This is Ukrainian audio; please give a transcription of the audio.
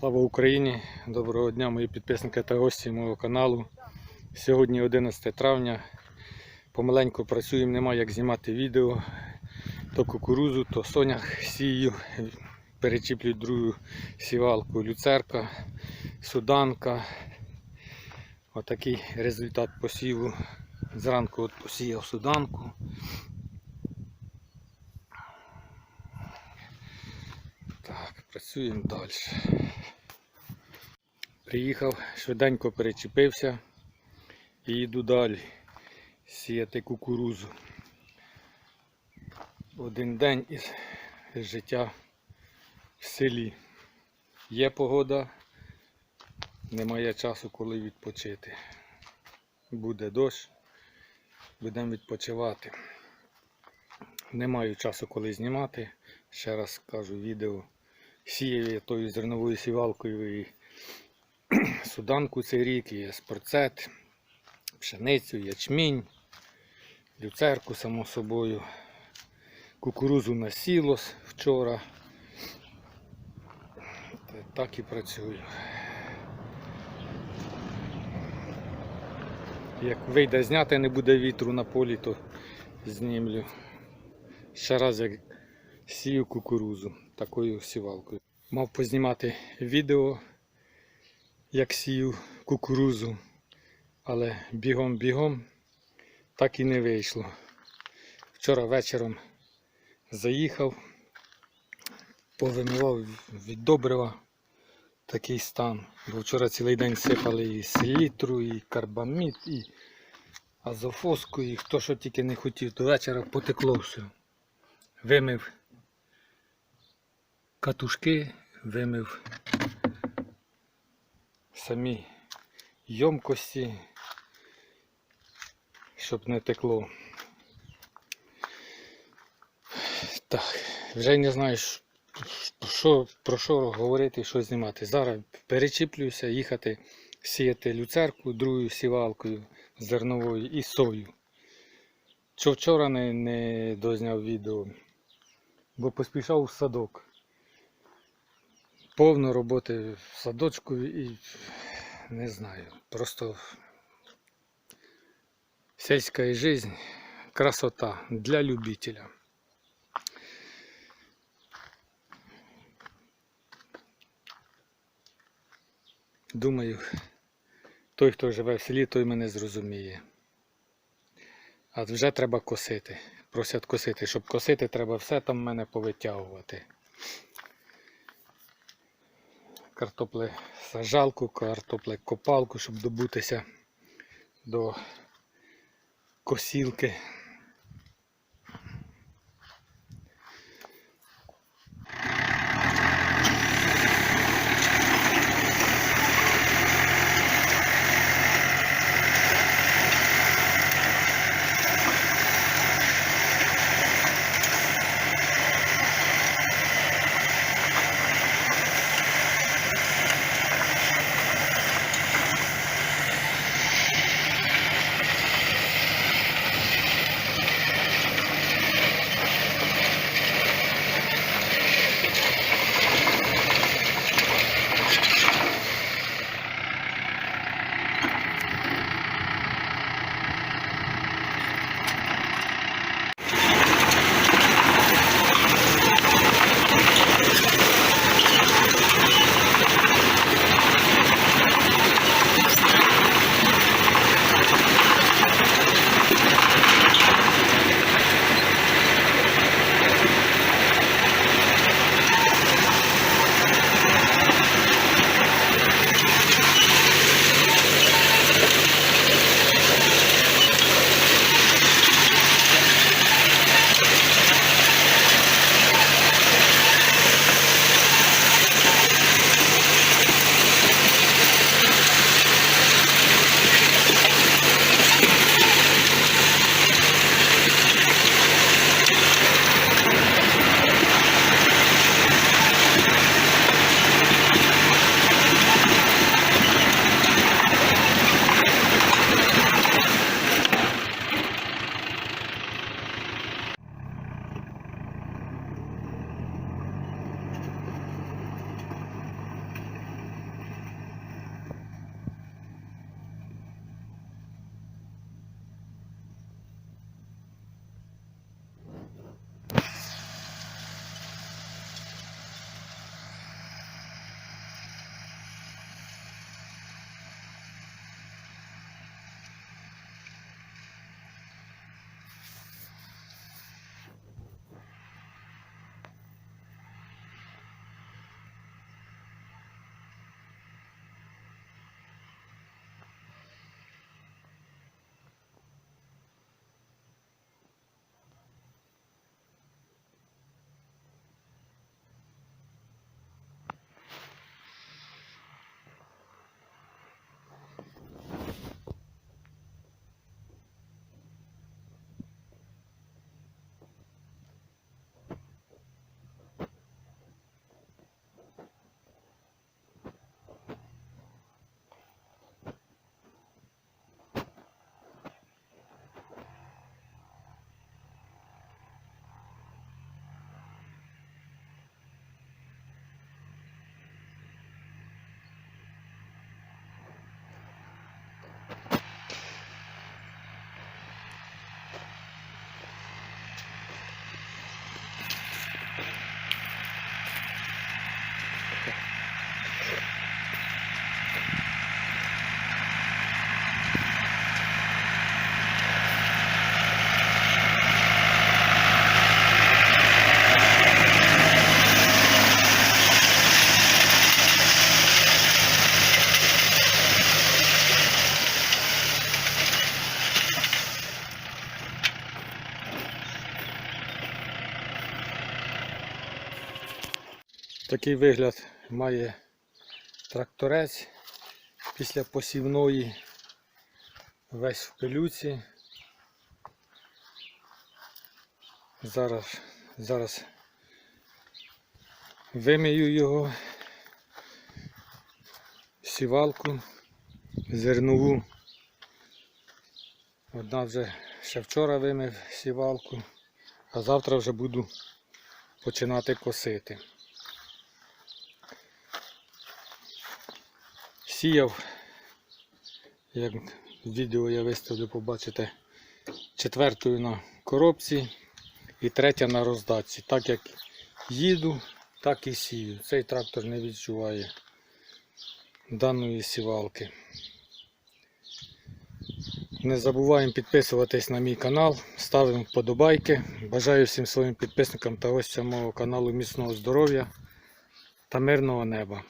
Слава Україні! Доброго дня, мої підписники та гості мого каналу. Сьогодні 11 травня. Помаленьку працюємо, немає як знімати відео. То кукурузу, то сонях сію. Перечіплюють другу сівалку люцерка, суданка. Отакий результат посіву. Зранку от посіяв суданку. Так, працюємо далі. Приїхав, швиденько перечепився і йду далі сіяти кукурузу. Один день із життя в селі. Є погода, немає часу, коли відпочити. Буде дощ, будемо відпочивати. Не маю часу, коли знімати. Ще раз кажу, відео сіяв я тою зерновою сівалкою і суданку цей рік, і спорцет, пшеницю, ячмінь, люцерку, само собою, кукурузу на сілос вчора. Так і працюю. Як вийде зняти, не буде вітру на полі, то знімлю. Ще раз як сію кукурузу такою сівалкою. Мав познімати відео, як сію кукурузу, але бігом-бігом так і не вийшло. Вчора вечором заїхав, повимивав від добрива такий стан. Бо вчора цілий день сипали і селітру, і карбамід, і азофоску, і хто що тільки не хотів, до вечора потекло все. Вимив катушки, вимив самі йомкості, щоб не текло. Так, вже не знаю, що, про що говорити, що знімати. Зараз перечіплююся, їхати сіяти люцерку другою сівалкою зерновою і сою. Що вчора не, не дозняв відео, бо поспішав в садок. Повно роботи в садочку і не знаю. Просто сільська жизнь красота для любителя. Думаю, той, хто живе в селі, той мене зрозуміє. А вже треба косити. Просять косити. Щоб косити, треба все там в мене повитягувати. Картопле сажалку, картопле копалку, щоб добутися до косілки. Такий вигляд має тракторець після посівної. Весь в пилюці. Зараз, зараз вимию його, сівалку, зернову. Одна вже ще вчора вимив сівалку, а завтра вже буду починати косити. Сіяв, як відео я виставлю, побачите, четвертою на коробці і третя на роздатці. Так як їду, так і сію. Цей трактор не відчуває даної сівалки. Не забуваємо підписуватись на мій канал, ставимо вподобайки. Бажаю всім своїм підписникам та гостям мого каналу міцного здоров'я та мирного неба.